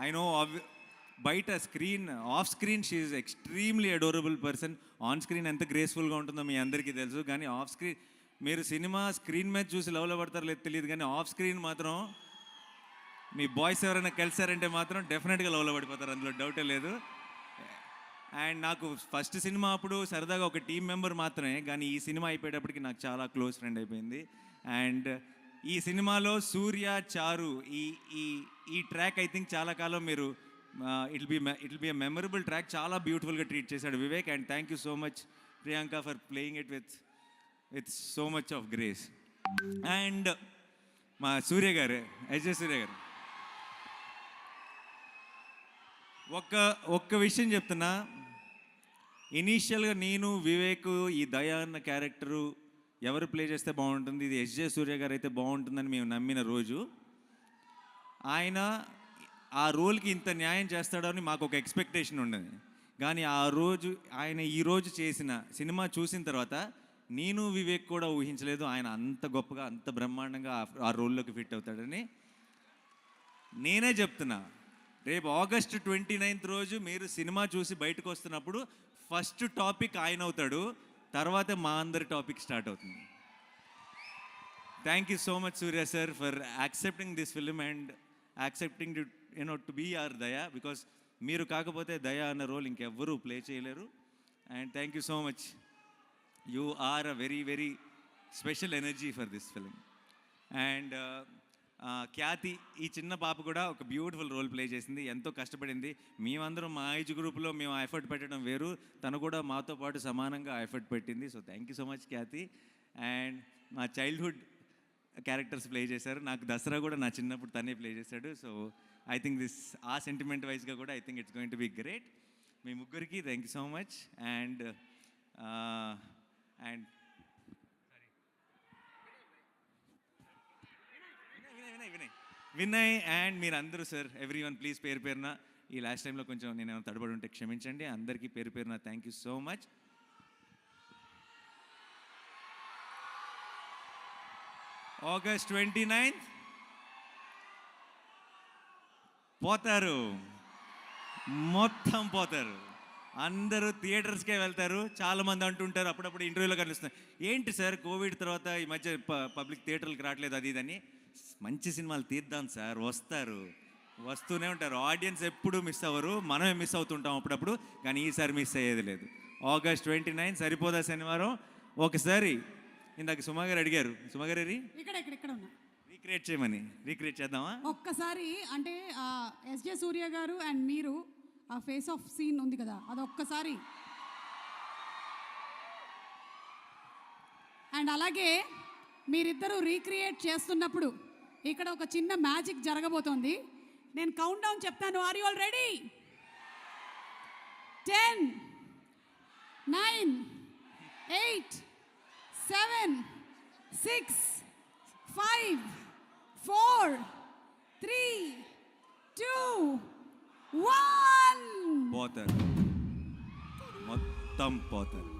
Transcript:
I know బయట screen off screen she extremely adorable person on screen ఎంత గ్రేస్ఫుల్గా ఉంటుందో మీ అందరికీ తెలుసు. కానీ ఆఫ్ స్క్రీన్ మీరు సినిమా స్క్రీన్ మీద చూసి లవ్లో పడతారో లేదు తెలియదు. కానీ ఆఫ్ స్క్రీన్ మాత్రం మీ బాయ్స్ ఎవరైనా కలిసారంటే మాత్రం డెఫినెట్గా లవ్లో పడిపోతారు. అందులో డౌటే లేదు. అండ్ నాకు ఫస్ట్ సినిమా అప్పుడు సరదాగా ఒక టీం మెంబర్ మాత్రమే. కానీ ఈ సినిమా అయిపోయేటప్పటికి నాకు చాలా క్లోజ్ ఫ్రెండ్ అయిపోయింది. అండ్ ఈ సినిమాలో సూర్య చారు ఈ ఈ ఈ ట్రాక్ ఐ థింక్ చాలా కాలం మీరు it be it be memorable track. చాలా బ్యూటిఫుల్గా ట్రీట్ చేశాడు Vivek and thank you so much Priyanka for playing it with with so much of grace. And మా సూర్య గారు ఎస్జే సూర్య గారు. ఒక్క ఒక్క విషయం చెప్తున్నా. ఇనీషియల్గా నేను వివేక్ ఈ దయా అన్న క్యారెక్టరు ఎవరు ప్లే చేస్తే బాగుంటుంది? ఇది ఎస్జే సూర్య గారు అయితే బాగుంటుందని మేము నమ్మిన రోజు. ఆయన ఆ రోల్కి ఇంత న్యాయం చేస్తాడని మాకు ఒక ఎక్స్పెక్టేషన్ ఉండేది కానీ ఆ రోజు ఆయన ఈ రోజు చేసిన సినిమా చూసిన తర్వాత నేను వివేక్ కూడా ఊహించలేదు. ఆయన అంత గొప్పగా అంత బ్రహ్మాండంగా ఆ రోల్లోకి ఫిట్ అవుతాడని నేనే చెప్తున్నా. రేపు ఆగస్ట్ ట్వంటీ నైన్త్ రోజు మీరు సినిమా చూసి బయటకు వస్తున్నప్పుడు ఫస్ట్ టాపిక్ ఆయన అవుతాడు. తర్వాత మా అందరి టాపిక్ స్టార్ట్ అవుతుంది. Thank you so much Surya sir for accepting this film and accepting to you know to be our Daya because మీరు కాకపోతే దయా అన్న రోల్ ఇంకెవ్వరూ ప్లే చేయలేరు. And thank you so much you are a very very special energy for this film and Khyati ఈ చిన్న పాప కూడా ఒక బ్యూటిఫుల్ రోల్ ప్లే చేసింది ఎంతో కష్టపడింది. మేమందరం మా ఏజ్ గ్రూప్లో మేము ఎఫర్ట్ పెట్టడం వేరు. తను కూడా మాతో పాటు సమానంగా ఎఫర్ట్ పెట్టింది. So thank you so much Khyati. And మా చైల్డ్హుడ్ క్యారెక్టర్స్ ప్లే చేశారు. నాకు దసరా కూడా నా చిన్నప్పుడు తనే ప్లే చేశాడు. So I think this uh sentiment వైజ్గా కూడా I think it's going to be great మీ ముగ్గురికి thank you so much and and Vinay Vinay. Vinay and మీరు అందరూ సార్ ఎవ్రీ వన్ ప్లీజ్ పేరు పేరున. ఈ లాస్ట్ టైంలో కొంచెం నేను ఏమైనా తడబడి ఉంటే క్షమించండి. అందరికీ పేరు పేరున thank you so much August twenty ninth పోతారు. మొత్తం పోతారు. అందరూ థియేటర్స్కే వెళ్తారు. చాలా మంది అంటుంటారు అప్పుడప్పుడు ఇంటర్వ్యూలో కనిపిస్తుంది. ఏంటి సార్ కోవిడ్ తర్వాత ఈ మధ్య పబ్లిక్ థియేటర్లకు రావట్లేదు అది ఇదని మంచి సినిమాలు తీద్దాం సార్ వస్తారు. వస్తూనే ఉంటారు. ఆడియన్స్ ఎప్పుడు మిస్ అవ్వరు. మనమే మిస్ అవుతుంటాం అప్పుడప్పుడు కానీ ఈసారి మిస్ అయ్యేది లేదు. ఆగస్ట్ ట్వంటీ నైన్ సరిపోదా శనివారం? ఒకసారి. ఇందాక సుమా గారు అడిగారు. సుమా గారు ఇక్కడ ఇక్కడ ఇక్కడ ఉన్నా. రీక్రియేట్ చేయమని. రీక్రియేట్ చేద్దామా? ఒక్కసారి అంటే ఎస్జే సూర్య గారు అండ్ మీరు ఆ ఫేస్ ఆఫ్ సీన్ ఉంది కదా అది ఒక్కసారి అండ్ అలాగే మీరిద్దరూ రీక్రియేట్ చేస్తున్నప్పుడు ఇక్కడ ఒక చిన్న మ్యాజిక్ జరగబోతోంది. నేను కౌంట్ డౌన్ చెప్తాను. Are you all ready ten nine eight seven six five four three two one పోతారు. మొత్తం పోతారు.